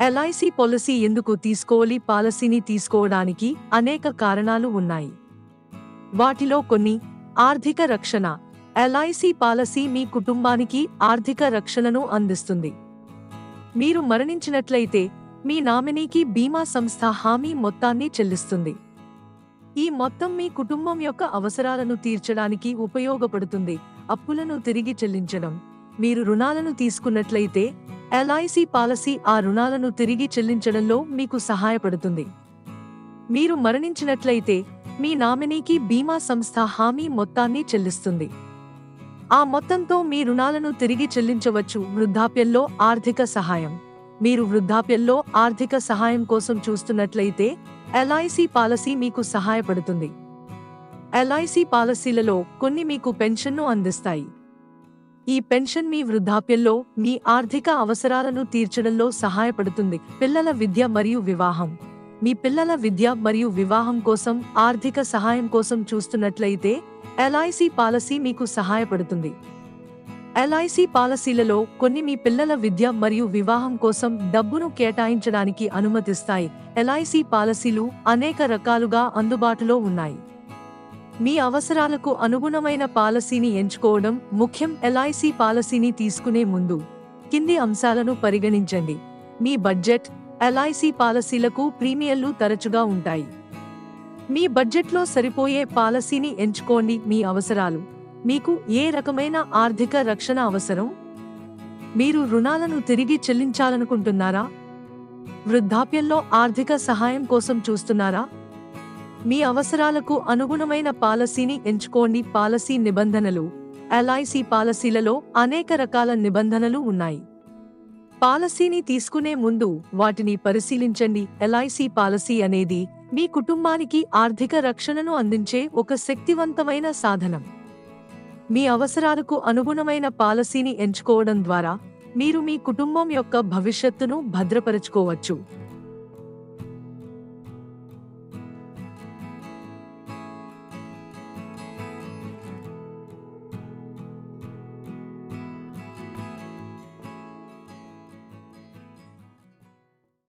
LIC policy ఎందుకు తీసుకోవాలి? పాలసీని తీసుకోవడానికి అనేక కారణాలు ఉన్నాయి. వాటిలో కొన్ని ఆర్థిక రక్షణ. ఎల్ఐసి పాలసీ మీ కుటుంబానికి ఆర్థిక రక్షణను అందిస్తుంది. మీరు మరణించినట్లయితే మీ నామినీకి బీమా సంస్థ హామీ మొత్తాన్ని చెల్లిస్తుంది. ఈ మొత్తం మీ కుటుంబం యొక్క అవసరాలను తీర్చడానికి ఉపయోగపడుతుంది. అప్పులను తిరిగి చెల్లించడం. మీరు రుణాలను తీసుకున్నట్లయితే ఎల్ఐసి పాలసీ ఆ రుణాలను తిరిగి చెల్లించడంలో మీకు సహాయపడుతుంది. మీరు మరణించినట్లయితే మీ నామినీకి బీమా సంస్థ హామీ మొత్తాన్ని చెల్లిస్తుంది. ఆ మొత్తంతో మీ రుణాలను తిరిగి చెల్లించవచ్చు వృద్ధాప్యంలో ఆర్థిక సహాయం. మీరు వృద్ధాప్యంలో ఆర్థిక సహాయం కోసం చూస్తున్నట్లయితే ఎల్ఐసి పాలసీ మీకు సహాయపడుతుంది. ఎల్ఐసి పాలసీలలో కొన్ని మీకు పెన్షన్ను అందిస్తాయి. ఈ పెన్షన్ మీ వృద్ధాప్యంలో మీ ఆర్థిక అవసరాలను తీర్చడంలో సహాయపడుతుంది. పిల్లల విద్య మరియు వివాహం. మీ పిల్లల విద్య మరియు వివాహం కోసం ఆర్థిక సహాయం కోసం చూస్తున్నట్లయితే ఎల్ఐసి పాలసీ మీకు సహాయపడుతుంది. ఎల్ఐసి పాలసీలలో కొన్ని మీ పిల్లల విద్య మరియు వివాహం కోసం డబ్బును కేటాయించడానికి అనుమతిస్తాయి. ఎల్ఐసి పాలసీలు అనేక రకాలుగా అందుబాటులో ఉన్నాయి. మీ అవసరాలకు అనుగుణమైన పాలసీని ఎంచుకోవడం ముఖ్యం. ఎల్ఐసి పాలసీని తీసుకునే ముందు కింది అంశాలను పరిగణించండి. మీ బడ్జెట్ ఎల్ఐసి పాలసీలకు ప్రీమియర్లు తరచుగా ఉంటాయి. మీ బడ్జెట్లో సరిపోయే పాలసీని ఎంచుకోండి. మీ అవసరాలు మీకు ఏ రకమైన ఆర్థిక రక్షణ అవసరం? మీరు రుణాలను తిరిగి చెల్లించాలనుకుంటున్నారా? వృద్ధాప్యంలో ఆర్థిక సహాయం కోసం చూస్తున్నారా? మీ అవసరాలకు అనుగుణమైన పాలసీని ఎంచుకోండి. పాలసీ నిబంధనలు ఎల్ఐసి పాలసీలలో అనేక రకాల నిబంధనలు ఉన్నాయి. పాలసీని తీసుకునే ముందు వాటిని పరిశీలించండి. ఎల్ఐసి పాలసీ అనేది మీ కుటుంబానికి ఆర్థిక రక్షణను అందించే ఒక శక్తివంతమైన సాధనం. మీ అవసరాలకు అనుగుణమైన పాలసీని ఎంచుకోవడం ద్వారా మీరు మీ కుటుంబం యొక్క భవిష్యత్తును భద్రపరచుకోవచ్చు.